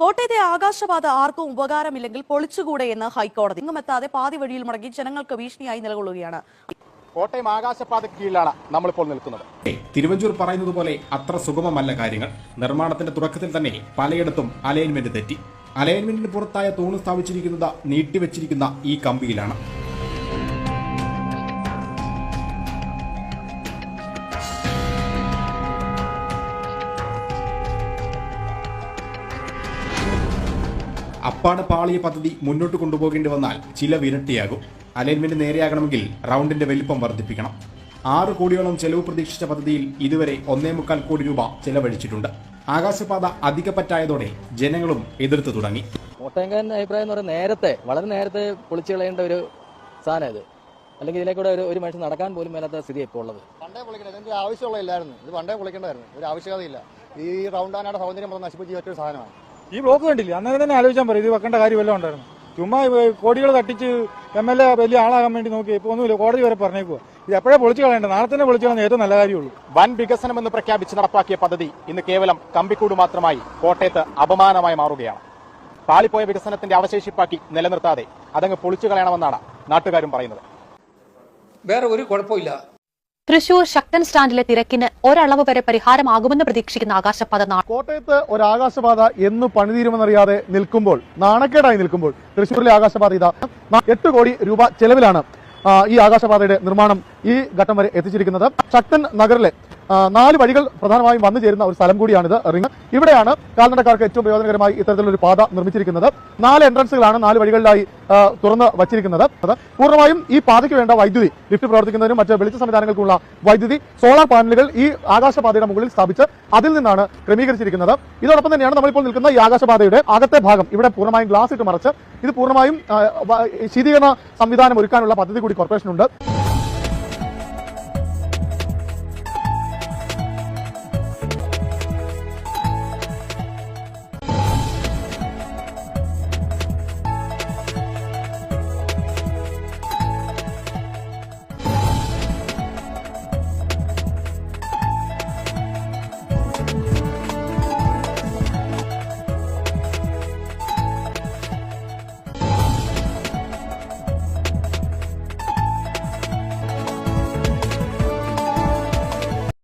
കോട്ടയത്തെ ആകാശപാത ആർക്കും ഉപകാരമില്ലെങ്കിൽ പൊളിച്ചുകൂടെ എന്ന് ഹൈക്കോടതി. ഇങ്ങും എത്താതെ പാതി വഴിയിൽ മുടങ്ങി ജനങ്ങൾക്ക് ഭീഷണിയായി നിലകൊള്ളുകയാണ്. കോട്ടയം ആകാശപാത കീഴിലാണ് നമ്മളിപ്പോൾ നിൽക്കുന്നത്. തിരുവഞ്ചൂർ പറയുന്നത് പോലെ അത്ര സുഗമമല്ല കാര്യങ്ങൾ. നിർമ്മാണത്തിന്റെ തുടക്കത്തിൽ തന്നെ പലയിടത്തും അലൈൻമെന്റ് തെറ്റി. അലൈൻമെന്റിന് പുറത്തായ തൂണ് സ്ഥാപിച്ചിരിക്കുന്നത് നീട്ടിവെച്ചിരിക്കുന്ന ഈ കമ്പിയിലാണ്. അപ്പാട് പാളിയ പദ്ധതി മുന്നോട്ട് കൊണ്ടുപോകേണ്ടി വന്നാൽ ചില വിരട്ടിയാകും. അലൈൻമെന്റ് നേരെയാകണമെങ്കിൽ റൗണ്ടിന്റെ വലിപ്പം വർദ്ധിപ്പിക്കണം. ആറ് കോടിയോളം ചെലവ് പ്രതീക്ഷിച്ച പദ്ധതിയിൽ ഇതുവരെ ഒന്നേ മുക്കാൽ കോടി രൂപ ചെലവഴിച്ചിട്ടുണ്ട്. ആകാശപാത അധിക അധികപ്പറ്റായതോടെ ജനങ്ങളും എതിർത്തു തുടങ്ങി. കോട്ടയംകാരന്റെ അഭിപ്രായം എന്ന് പറയുന്നത് നേരത്തെ വളരെ നേരത്തെ പൊളിച്ചു കളയേണ്ട ഒരു സാധനം ഇത്. അല്ലെങ്കിൽ ഇതിലേക്കൂടെ ഒരു ഒരു മനുഷ്യൻ നടക്കാൻ പോലും മേലാത്ത സ്ഥിതി ഇപ്പോൾ ഉള്ളത്. പണ്ടേ പൊളിക്കണം ഇതിന്റെ ആവശ്യമുള്ള ഇല്ലായിരുന്നു ഇത് പണ്ടേ പൊളിക്കേണ്ടായിരുന്നു ഒരു ആവശ്യകതയില്ല. ഈ റൗണ്ട് ആനയുടെ സൗന്ദര്യം നശിപ്പിച്ച് ഒരു സാധനമാണ്. ഈ ബ്ലോക്ക് കണ്ടില്ലേ? അന്നേരം തന്നെ ആലോചിച്ചാൽ പറയും ഇത് വെക്കേണ്ട കാര്യം വല്ലതും ഉണ്ടായിരുന്നു? ചുമ്മാ കോടികൾ തട്ടിച്ച് എം എൽ എ വലിയ ആളാകാൻ വേണ്ടി നോക്കി ഇപ്പോൾ ഒന്നുമില്ല കോടതി വരെ പറഞ്ഞേക്കുക ഇത് എപ്പോഴേ പൊളിച്ചു കളയേണ്ട നാളെ തന്നെ പൊളിച്ചു കളയുന്ന ഏറ്റവും നല്ല കാര്യമുള്ളൂ. വൻ വികസനമെന്ന് പ്രഖ്യാപിച്ച് നടപ്പാക്കിയ പദ്ധതി ഇന്ന് കേവലം കമ്പിക്കൂട് മാത്രമായി കോട്ടയത്ത് അപമാനമായി മാറുകയാണ്. പാളിപ്പോയ വികസനത്തിന്റെ അവശേഷിപ്പാക്കി നിലനിർത്താതെ അതങ്ങ് പൊളിച്ചു കളയണമെന്നാണ് നാട്ടുകാരും പറയുന്നത്. വേറെ ഒരു കുഴപ്പമില്ല. തൃശൂർ ശക്തൻ സ്റ്റാൻഡിലെ തിരക്കിന് ഒരളവ് വരെ പരിഹാരമാകുമെന്ന് പ്രതീക്ഷിക്കുന്ന ആകാശപാത കോട്ടയത്ത് ഒരു ആകാശപാത എന്ന് പണിതീരുമെന്നറിയാതെ നിൽക്കുമ്പോൾ നാണക്കേടായി നിൽക്കുമ്പോൾ തൃശൂരിലെ ആകാശപാത ഇതാ. എട്ട് കോടി രൂപ ചെലവിലാണ് ഈ ആകാശപാതയുടെ നിർമ്മാണം ഈ ഘട്ടം വരെ എത്തിച്ചിരിക്കുന്നത്. ശക്തൻ നഗറിലെ നാല് വഴികൾ പ്രധാനമായും വന്നു ചേരുന്ന ഒരു സ്ഥലം കൂടിയാണിത്. റിങ് ഇവിടെയാണ് കാൽനടക്കാർക്ക് ഏറ്റവും പ്രയോജനകരമായി ഇത്തരത്തിലൊരു പാത നിർമ്മിച്ചിരിക്കുന്നത്. നാല് എൻട്രൻസുകളാണ് നാല് വഴികളിലായി തുറന്ന് വച്ചിരിക്കുന്നത്. പൂർണമായും ഈ പാതയ്ക്ക് വേണ്ട വൈദ്യുതി ലിഫ്റ്റ് പ്രവർത്തിക്കുന്നതിനും മറ്റ് വെളിച്ച സംവിധാനങ്ങൾക്കുള്ള വൈദ്യുതി സോളാർ പാനലുകൾ ഈ ആകാശപാതയുടെ മുകളിൽ സ്ഥാപിച്ച് അതിൽ നിന്നാണ് ക്രമീകരിച്ചിരിക്കുന്നത്. ഇതോടൊപ്പം തന്നെയാണ് നമ്മളിപ്പോൾ നിൽക്കുന്ന ഈ ആകാശപാതയുടെ അകത്തെ ഭാഗം. ഇവിടെ പൂർണമായും ഗ്ലാസ് ഇട്ട് മറച്ച് ഇത് പൂർണമായും ശീതീകരണ സംവിധാനം ഒരുക്കാനുള്ള പദ്ധതി കൂടി കോർപ്പറേഷനുണ്ട്